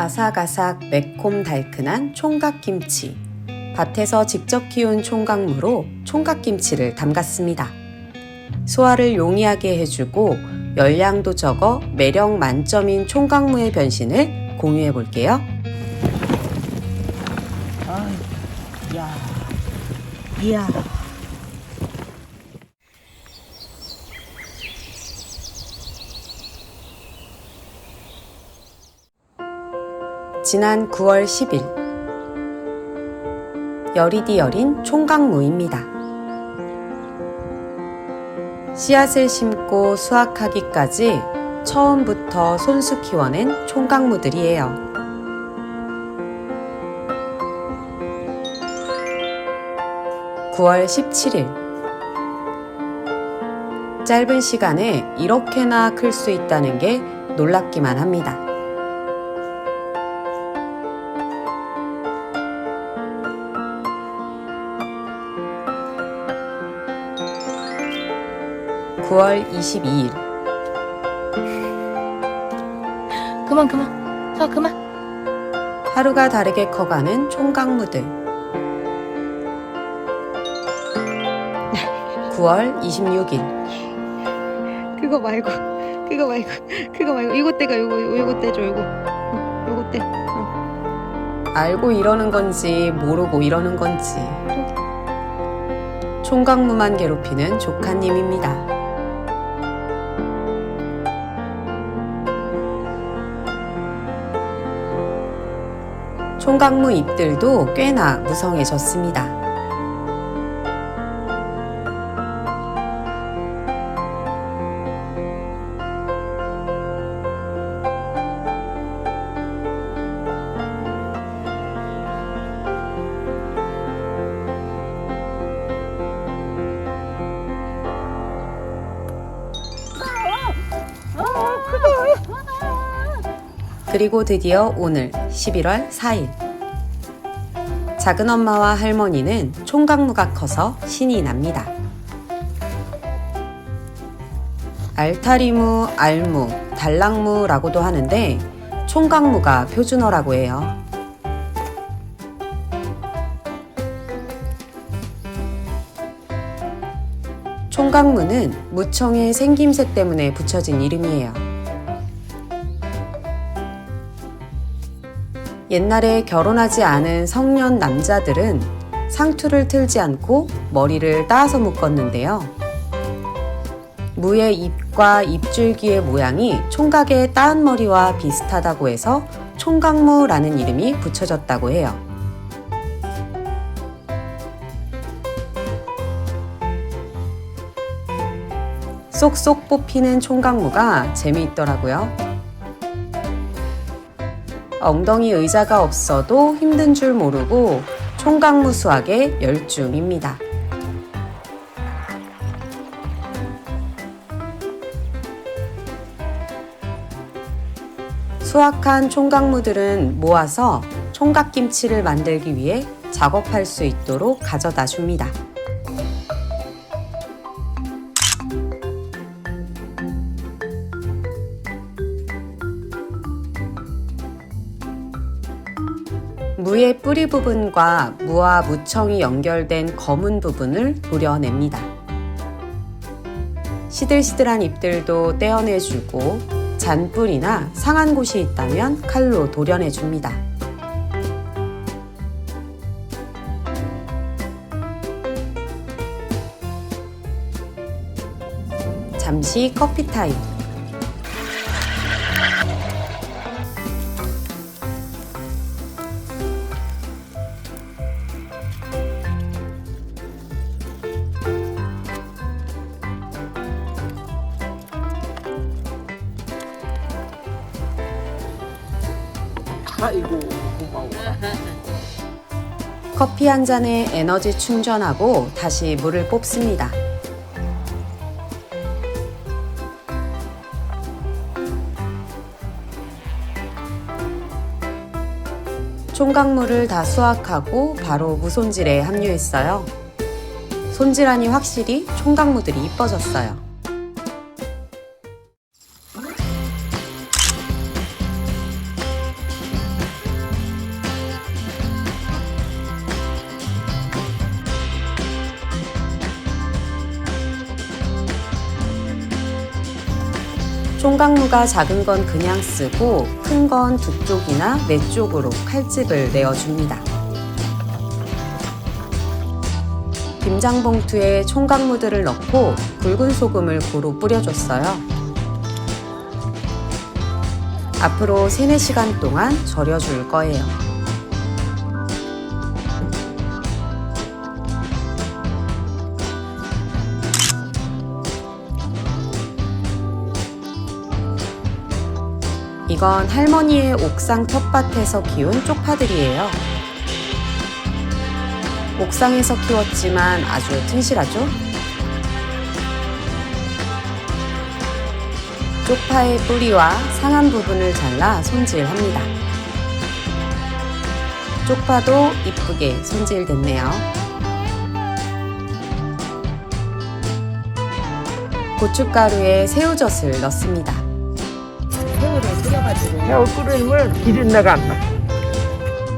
아삭아삭 매콤 달큰한 총각김치. 밭에서 직접 키운 총각무로 총각김치를 담갔습니다. 소화를 용이하게 해주고 열량도 적어 매력 만점인 총각무의 변신을 공유해 볼게요. 아이, 야, 이야. 지난 9월 10일 여리디 여린 총각무입니다. 씨앗을 심고 수확하기까지 처음부터 손수 키워낸 총각무들이에요. (9월 17일) 짧은 시간에 이렇게나 클 수 있다는 게 놀랍기만 합니다. 9월 22일 그만, 그만. 자, 그만. 하루가 다르게 커가는 총각무들 9월 26일 그거 말고, 그거 말고, 그거 말고. 이거 떼가 요거, 요거 떼줘, 요거. 어, 요거 떼. 알고 이러는 건지 모르고 이러는 건지 총각무만 괴롭히는 조카님입니다. 총각무 잎들도 꽤나 무성해졌습니다. 그리고 드디어 오늘 11월 4일. 작은 엄마와 할머니는 총각무가 커서 신이 납니다. 알타리무, 알무, 달랑무라고도 하는데 총각무가 표준어라고 해요. 총각무는 무청의 생김새 때문에 붙여진 이름이에요. 옛날에 결혼하지 않은 성년 남자들은 상투를 틀지 않고 머리를 따서 묶었는데요. 무의 잎과 잎줄기의 모양이 총각의 따은 머리와 비슷하다고 해서 총각무라는 이름이 붙여졌다고 해요. 쏙쏙 뽑히는 총각무가 재미있더라고요. 엉덩이 의자가 없어도 힘든 줄 모르고 총각무 수학에 열중입니다. 수확한 총각무들은 모아서 총각김치를 만들기 위해 작업할 수 있도록 가져다 줍니다. 무의 뿌리 부분과 무와 무청이 연결된 검은 부분을 도려냅니다. 시들시들한 잎들도 떼어내주고 잔뿌리나 상한 곳이 있다면 칼로 도려내줍니다. 잠시 커피 타임. 아이고, 고마워. 커피 한 잔에 에너지 충전하고 다시 물을 뽑습니다. 총각물을 다 수확하고 바로 무손질에 합류했어요. 손질하니 확실히 총각무들이 이뻐졌어요. 총각무가 작은 건 그냥 쓰고 큰 건 두 쪽이나 네 쪽으로 칼집을 내어줍니다. 김장 봉투에 총각무들을 넣고 굵은 소금을 고루 뿌려줬어요. 앞으로 3, 4시간 동안 절여줄 거예요. 이건 할머니의 옥상 텃밭에서 키운 쪽파들이에요. 옥상에서 키웠지만 아주 튼실하죠? 쪽파의 뿌리와 상한 부분을 잘라 손질합니다. 쪽파도 이쁘게 손질됐네요. 고춧가루에 새우젓을 넣습니다. 새우를 끓여가지고. 새우 끓이면 기린내가 안 나.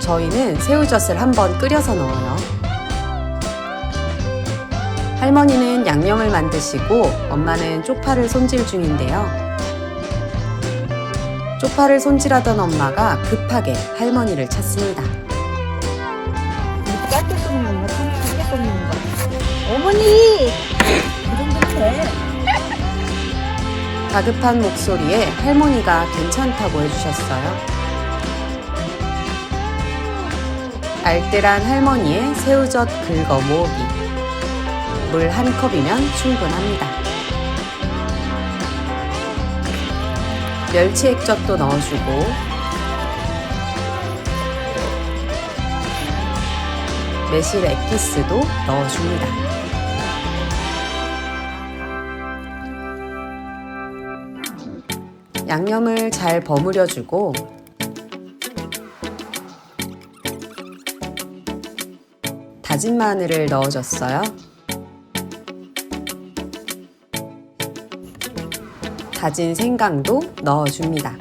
저희는 새우젓을 한번 끓여서 넣어요. 할머니는 양념을 만드시고 엄마는 쪽파를 손질 중인데요. 쪽파를 손질하던 엄마가 급하게 할머니를 찾습니다. 짧게 끓는? 좀 길게 끓는 건가? 어머니! 그 정도면 돼. 다급한 목소리에 할머니가 괜찮다고 해주셨어요. 알뜰한 할머니의 새우젓 긁어 모으기. 물 한 컵이면 충분합니다. 멸치 액젓도 넣어주고 매실 액기스도 넣어줍니다. 양념을 잘 버무려주고 다진 마늘을 넣어줬어요. 다진 생강도 넣어줍니다.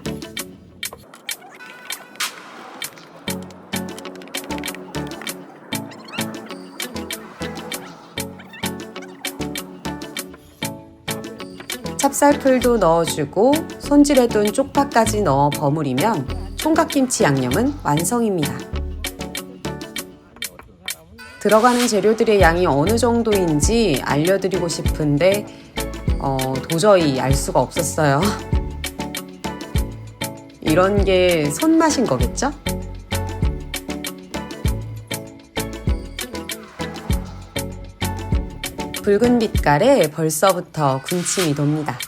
찹쌀풀도 넣어주고 손질해둔 쪽파까지 넣어 버무리면 총각김치 양념은 완성입니다. 들어가는 재료들의 양이 어느 정도인지 알려드리고 싶은데 어, 도저히 알 수가 없었어요. 이런 게 손맛인 거겠죠? 붉은 빛깔에 벌써부터 군침이 돕니다.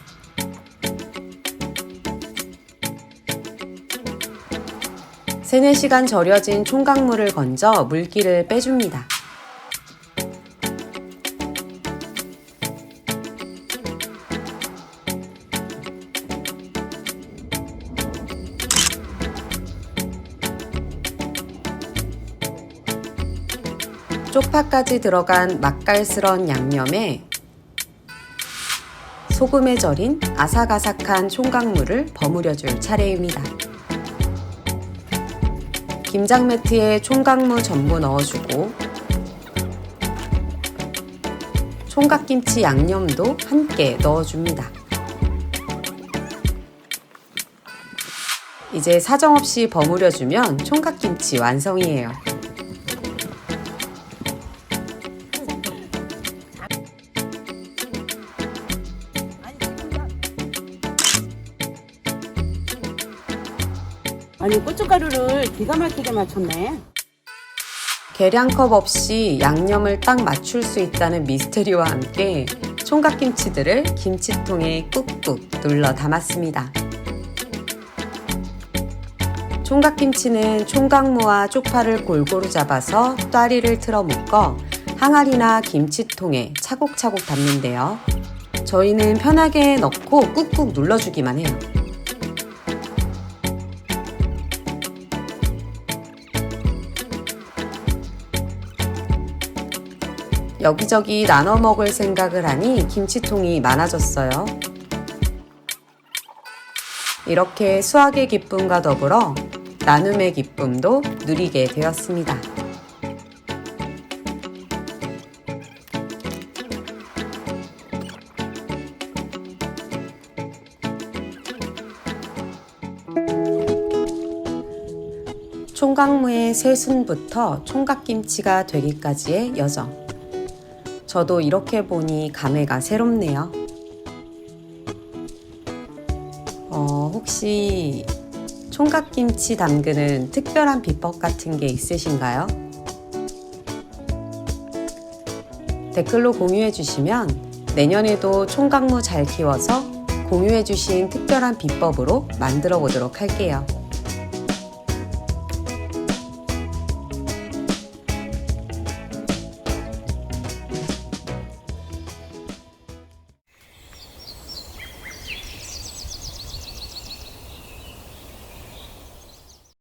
세네 시간 절여진 총각물을 건져 물기를 빼줍니다. 쪽파까지 들어간 맛깔스런 양념에 소금에 절인 아삭아삭한 총각물을 버무려 줄 차례입니다. 김장 매트에 총각무 전부 넣어주고 총각김치 양념도 함께 넣어줍니다. 이제 사정없이 버무려주면 총각김치 완성이에요. 아니 고춧가루를 기가 막히게 맞췄네. 계량컵 없이 양념을 딱 맞출 수 있다는 미스테리와 함께 총각김치들을 김치통에 꾹꾹 눌러 담았습니다. 총각김치는 총각무와 쪽파를 골고루 잡아서 따리를 틀어 묶어 항아리나 김치통에 차곡차곡 담는데요. 저희는 편하게 넣고 꾹꾹 눌러주기만 해요. 여기저기 나눠 먹을 생각을 하니 김치통이 많아졌어요. 이렇게 수학의 기쁨과 더불어 나눔의 기쁨도 누리게 되었습니다. 총각무의 새순부터 총각김치가 되기까지의 여정. 저도 이렇게 보니 감회가 새롭네요. 어, 혹시 총각김치 담그는 특별한 비법 같은 게 있으신가요? 댓글로 공유해 주시면 내년에도 총각무 잘 키워서 공유해 주신 특별한 비법으로 만들어 보도록 할게요.